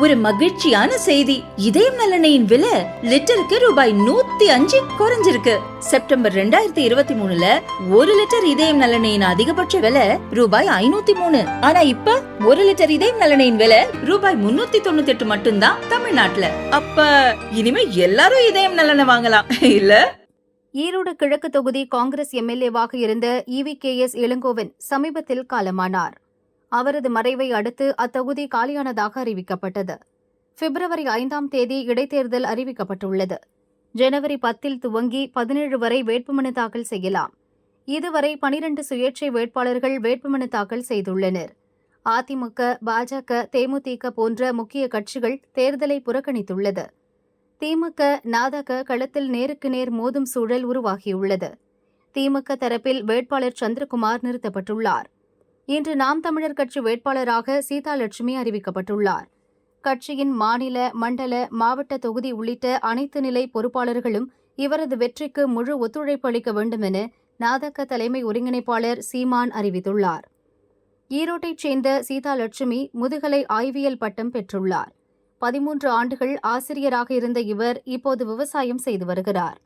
ஒரு மகிழ்ச்சியான செய்தி. இதயம் நலனையின் விலை லிட்டருக்கு ரூபாய் நூத்தி அஞ்சு குறைஞ்சிருக்கு. செப்டம்பர் ரெண்டாயிரத்தி இருபத்தி மூணுல ஒரு லிட்டர் இதயம் நலனையின் அதிகபட்ச விலை ரூபாய் ஐநூத்தி மூணு. ஆனா இப்ப ஒரு லிட்டர் இதயம் நலனையின் விலை ரூபாய் முன்னூத்தி தொண்ணூத்தி எட்டு மட்டும்தான் தமிழ்நாட்டுல. அப்ப இனிமே எல்லாரும் இதயம் நலனை வாங்கலாம் இல்ல? ஈரோடு கிழக்கு தொகுதி காங்கிரஸ் எம்எல்ஏவாக இருந்த இவி கே எஸ் இளங்கோவன் சமீபத்தில் காலமானார். அவரது மறைவை அடுத்து அத்தொகுதி காலியானதாக அறிவிக்கப்பட்டது. பிப்ரவரி ஐந்தாம் தேதி இடைத்தேர்தல் அறிவிக்கப்பட்டுள்ளது. ஜனவரி பத்தில் துவங்கி பதினேழு வரை வேட்புமனு தாக்கல் செய்யலாம். இதுவரை பனிரண்டு சுயேட்சை வேட்பாளர்கள் வேட்புமனு தாக்கல் செய்துள்ளனர். அதிமுக பாஜக தேமுதிக போன்ற முக்கிய கட்சிகள் தேர்தலை புறக்கணித்துள்ளது. திமுக நாதக களத்தில் நேருக்கு நேர் மோதும் சூழல் உருவாகியுள்ளது. திமுக தரப்பில் வேட்பாளர் சந்திரகுமார் நிறுத்தப்பட்டுள்ளார். இன்று நாம் தமிழர் கட்சி வேட்பாளராக சீதாலட்சுமி அறிவிக்கப்பட்டுள்ளார். கட்சியின் மாநில மண்டல மாவட்ட தொகுதி உள்ளிட்ட அனைத்து நிலை பொறுப்பாளர்களும் இவரது வெற்றிக்கு முழு ஒத்துழைப்பு அளிக்க வேண்டும் என நாதக்க தலைமை ஒருங்கிணைப்பாளர் சீமான் அறிவித்துள்ளார். ஈரோட்டைச் சேர்ந்த சீதாலட்சுமி முதுகலை ஆய்வியல் பட்டம் பெற்றுள்ளார். பதிமூன்று ஆண்டுகள் ஆசிரியராக இருந்த இவர் இப்போது விவசாயம் செய்து வருகிறார்.